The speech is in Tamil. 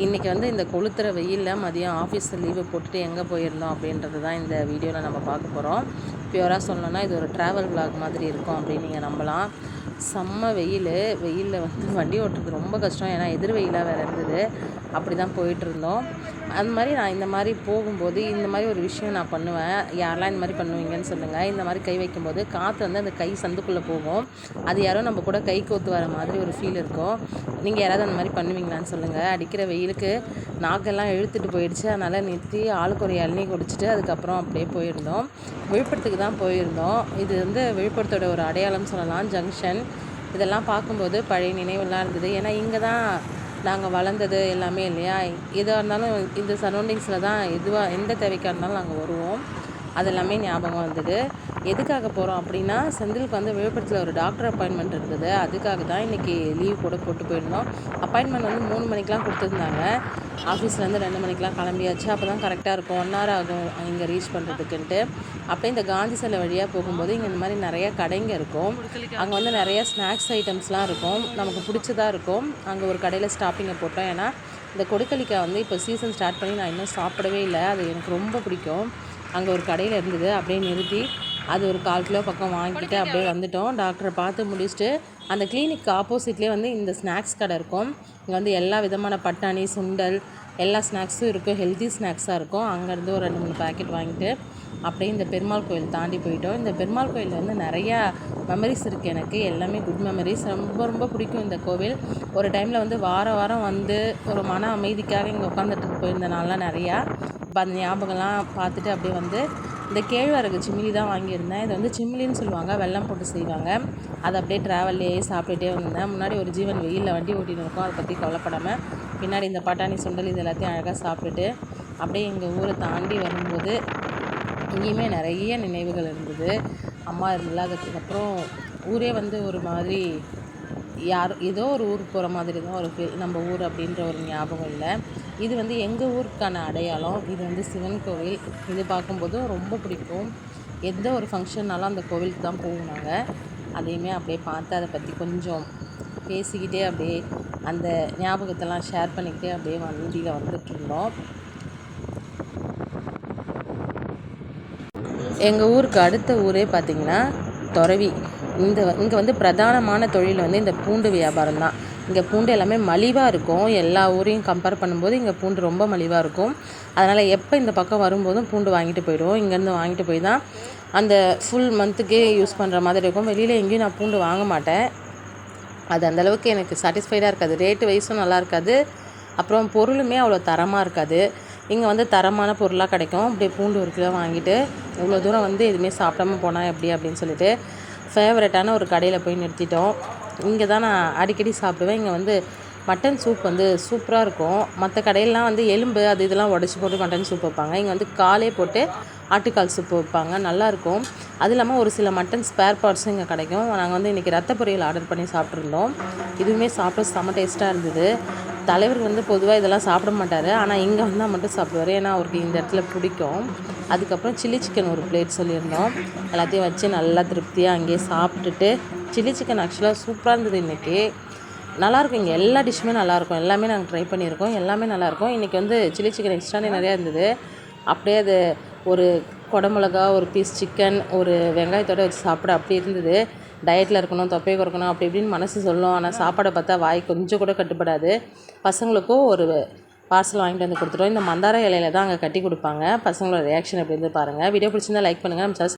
இன்றைக்கி வந்து இந்த கொளுத்துற வெயிலில் மதியம் ஆஃபீஸில் லீவு போட்டுட்டு எங்கே போயிருந்தோம் அப்படின்றது தான் இந்த வீடியோவில் நம்ம பார்க்க போகிறோம் பியூராக சொல்லணும்னா இது ஒரு ட்ராவல் விளாக் மாதிரி இருக்கும் அப்படின்னு நீங்கள் நம்பலாம். செம்ம வெயில். வெயிலில் வந்து வண்டி ஓட்டுறது ரொம்ப கஷ்டம். ஏன்னா எதிர் வெயிலாக வேறு இருந்தது. அப்படி தான் போயிட்டுருந்தோம் அந்த மாதிரி நான் இந்த மாதிரி போகும்போது இந்த மாதிரி ஒரு விஷயம் நான் பண்ணுவேன். யாரெல்லாம் இந்த மாதிரி பண்ணுவீங்கன்னு சொல்லுங்கள் இந்த மாதிரி கை வைக்கும்போது காற்று வந்து அந்த கை சந்துக்குள்ளே போகும். அது யாரோ நம்ம கூட கை கோத்து வர மாதிரி ஒரு ஃபீல் இருக்கும். நீங்கள் யாராவது அந்த மாதிரி பண்ணுவீங்களான்னு சொல்லுங்கள் அடிக்கிற வெயிலுக்கு நாக்கெல்லாம் இழுத்துட்டு போயிடுச்சு. அதனால் நிறுத்தி ஆளுக்கு ஒரு இளநீ குடிச்சிட்டு அதுக்கப்புறம் அப்படியே போயிருந்தோம். விழுப்புரத்துக்கு தான் போயிருந்தோம். இது வந்து விழுப்புரத்தோட ஒரு அடையாளம் சொல்லலாம். ஜங்ஷன். இதெல்லாம் பார்க்கும்போது பழைய நினைவெல்லாம் இருந்தது. ஏன்னா இங்கே தான் நாங்கள் வளர்ந்தது எல்லாமே இல்லையா? எதாக இருந்தாலும் இந்த சரௌண்டிங்ஸில் தான் எதுவாக எந்த தேவைக்காக இருந்தாலும் நாங்கள் வருவோம். அது எல்லாமே ஞாபகம் வந்தது எதுக்காக போகிறோம் அப்படின்னா செந்திலுக்கு வந்து விழுப்புரத்தில் ஒரு டாக்டர் அப்பாயின்மெண்ட் இருந்தது. அதுக்காக தான் இன்றைக்கி லீவ் கூட போட்டு போயிருந்தோம். அப்பாயின்மெண்ட் வந்து மூணு மணிக்கெலாம் கொடுத்துருந்தாங்க. ஆஃபீஸ்லேருந்து ரெண்டு மணிக்கெலாம் கிளம்பியாச்சு. அப்போ தான் கரெக்டாக இருக்கும். ஒன் ஹவர் ஆகும் இங்கே ரீச் பண்ணுறதுக்குன்ட்டு அப்படியே இந்த காந்தி சிலை வழியாக போகும்போது இங்கே இந்த மாதிரி நிறைய கடைங்க இருக்கும். அங்கே வந்து நிறைய ஸ்நாக்ஸ் ஐட்டம்ஸ்லாம் இருக்கும். நமக்கு பிடிச்சதாக இருக்கும். அங்கே ஒரு கடையில் ஸ்டாப்பிங்கை போட்டோம். ஏன்னா இந்த கொடுக்கலிக்காய் வந்து இப்போ சீசன் ஸ்டார்ட் பண்ணி நான் இன்னும் சாப்பிடவே இல்லை. அது எனக்கு ரொம்ப பிடிக்கும். அங்கே ஒரு கடையில் இருந்தது. அப்படியே நிறுத்தி அது ஒரு கால் கிலோ பக்கம் வாங்கிட்டு அப்படியே வந்துட்டோம். டாக்டரை பார்த்து முடிச்சுட்டு அந்த கிளினிக் ஆப்போசிட்லேயே வந்து இந்த ஸ்நாக்ஸ் கடை இருக்கும். இங்கே வந்து எல்லா விதமான பட்டாணி சுண்டல் எல்லா ஸ்நாக்ஸும் இருக்கும். ஹெல்த்தி ஸ்நாக்ஸாக இருக்கும். அங்கேருந்து ஒரு ரெண்டு மூணு பேக்கெட் வாங்கிட்டு அப்படியே இந்த பெருமாள் கோயில் தாண்டி போயிட்டோம். இந்த பெருமாள் கோயிலில் வந்து நிறையா மெமரிஸ் இருக்குது எனக்கு. எல்லாமே குட் மெமரிஸ் ரொம்ப ரொம்ப பிடிக்கும் இந்த கோவில். ஒரு டைமில் வந்து வார வாரம் வந்து ஒரு மன அமைதிக்காக இங்கே உட்காந்துட்டு போயிருந்த நாள்லாம் நிறையா. இப்போ அந்த ஞாபகம்லாம் பார்த்துட்டு அப்படியே வந்து இந்த கேழ்வரகு சிமிலி தான் வாங்கியிருந்தேன். இது வந்து சிமிலின்னு சொல்லுவாங்க. வெல்லம் போட்டு செய்வாங்க. அதை அப்படியே ட்ராவல்லையே சாப்பிட்டுட்டே வந்தேன். முன்னாடி ஒரு ஜீவன் வெயிலில் வண்டி ஓட்டின்னு இருக்கோம். அதை பற்றி கவலைப்படாமல் பின்னாடி இந்த பட்டாணி சுண்டல் இது எல்லாத்தையும் அழகாக சாப்பிட்டுட்டு அப்படியே எங்கள் ஊரை தாண்டி வரும்போது இங்கேயுமே நிறைய நினைவுகள் இருந்தது. அம்மா இல்லாததுக்கப்புறம் ஊரே வந்து ஒரு மாதிரி யார் ஏதோ ஒரு ஊருக்கு போகிற மாதிரி தான் ஒரு ஃபீல் நம்ம ஊர் அப்படின்ற ஒரு ஞாபகம் இல்லை. இது வந்து எங்கள் ஊருக்கான அடையாளம். இது வந்து சிவன் கோவில். இது பார்க்கும்போது ரொம்ப பிடிக்கும். எந்த ஒரு ஃபங்க்ஷன்னாலும் அந்த கோவிலுக்கு தான் போவோம் நாங்கள் அதையுமே அப்படியே பார்த்து அதை பற்றி கொஞ்சம் பேசிக்கிட்டே அப்படியே அந்த ஞாபகத்தெல்லாம் ஷேர் பண்ணிக்கிட்டே அப்படியே வண்டியில் வந்துட்டுருந்தோம். எங்கள் ஊருக்கு அடுத்த ஊரே பார்த்திங்கன்னா துறவி. இந்த இங்கே வந்து பிரதானமான தொழில் வந்து இந்த பூண்டு வியாபாரம் தான். இங்கே பூண்டு எல்லாமே மலிவாக இருக்கும். எல்லா ஊரையும் கம்பேர் பண்ணும்போது இங்கே பூண்டு ரொம்ப மலிவாக இருக்கும். அதனால் எப்போ இந்த பக்கம் வரும்போதும் பூண்டு வாங்கிட்டு போயிடுவோம். இங்கேருந்து வாங்கிட்டு போய் தான் அந்த ஃபுல் மந்த்துக்கே யூஸ் பண்ணுற மாதிரி இருக்கும். வெளியில் எங்கேயும் நான் பூண்டு வாங்க மாட்டேன். அது அந்தளவுக்கு எனக்கு சாட்டிஸ்ஃபைடாக இருக்காது. ரேட்டு வைஸும் நல்லா இருக்காது. அப்புறம் பொருளுமே அவ்வளோ தரமாக இருக்காது. இங்கே வந்து தரமான பொருளாக கிடைக்கும். அப்படியே பூண்டு ஒரு கிலோ வாங்கிட்டு இவ்வளோ தூரம் வந்து எதுவுமே சாப்பிடாம போனால் எப்படி அப்படின்னு சொல்லிட்டு ஃபேவரட்டான ஒரு கடையில் போய் நிறுத்திட்டோம். இங்கே தான் நான் அடிக்கடி சாப்பிடுவேன். இங்கே வந்து மட்டன் சூப் வந்து சூப்பராக இருக்கும். மற்ற கடையிலலாம் வந்து எலும்பு அது இதெல்லாம் உடச்சி போட்டு மட்டன் சூப் வைப்பாங்க. இங்கே வந்து காலே போட்டு ஆட்டுக்கால் சூப் வைப்பாங்க. நல்லாயிருக்கும் அது இல்லாமல் ஒரு சில மட்டன் ஸ்பேர் பார்ட்ஸும் இங்கே கிடைக்கும். நாங்கள் வந்து இன்றைக்கி ரத்த பொரியல் ஆர்டர் பண்ணி சாப்பிட்ருந்தோம் இதுவுமே சாப்பிட செம்ம டேஸ்ட்டாக இருந்தது. தலைவர் வந்து பொதுவாக இதெல்லாம் சாப்பிட மாட்டார். ஆனால் இங்கே வந்தால் மட்டும் சாப்பிடுவார். ஏன்னா அவருக்கு இந்த இடத்துல பிடிக்கும். அதுக்கப்புறம் சில்லி சிக்கன் ஒரு பிளேட் சொல்லியிருந்தோம். எல்லாத்தையும் வச்சு நல்லா திருப்தியாக அங்கேயே சாப்பிட்டுட்டு சில்லி சிக்கன் ஆக்சுவலாக சூப்பராக இருந்தது இன்றைக்கி நல்லாயிருக்கும் இங்கே எல்லா டிஷ்ஷுமே நல்லாயிருக்கும் எல்லாமே நாங்கள் ட்ரை பண்ணியிருக்கோம். எல்லாமே நல்லாயிருக்கும் இன்றைக்கி வந்து சில்லி சிக்கன் எக்ஸ்ட்ரானே நிறையா இருந்தது. அப்படியே அது ஒரு குடமிளகா ஒரு பீஸ் சிக்கன் ஒரு வெங்காயத்தோடு வச்சு சாப்பிட அப்படி இருந்தது. டயட்டில் இருக்கணும் தொப்பை குறைக்கணும் அப்படி இப்படின்னு மனசு சொல்லும். ஆனால் சாப்பாடை பார்த்தா வாய் கொஞ்சம் கூட கட்டுப்படாது. பசங்களுக்கும் ஒரு பார்சல் வாங்கிட்டு வந்து கொடுத்துட்டோம். இந்த மந்தார இலையில தான் அங்கே கட்டி கொடுப்பாங்க. பசங்களோட ரியாக்ஷன் எப்படி இருந்து பாருங்கள் வீடியோ பிடிச்சிருந்தா லைக் பண்ணுங்கள் நம்ம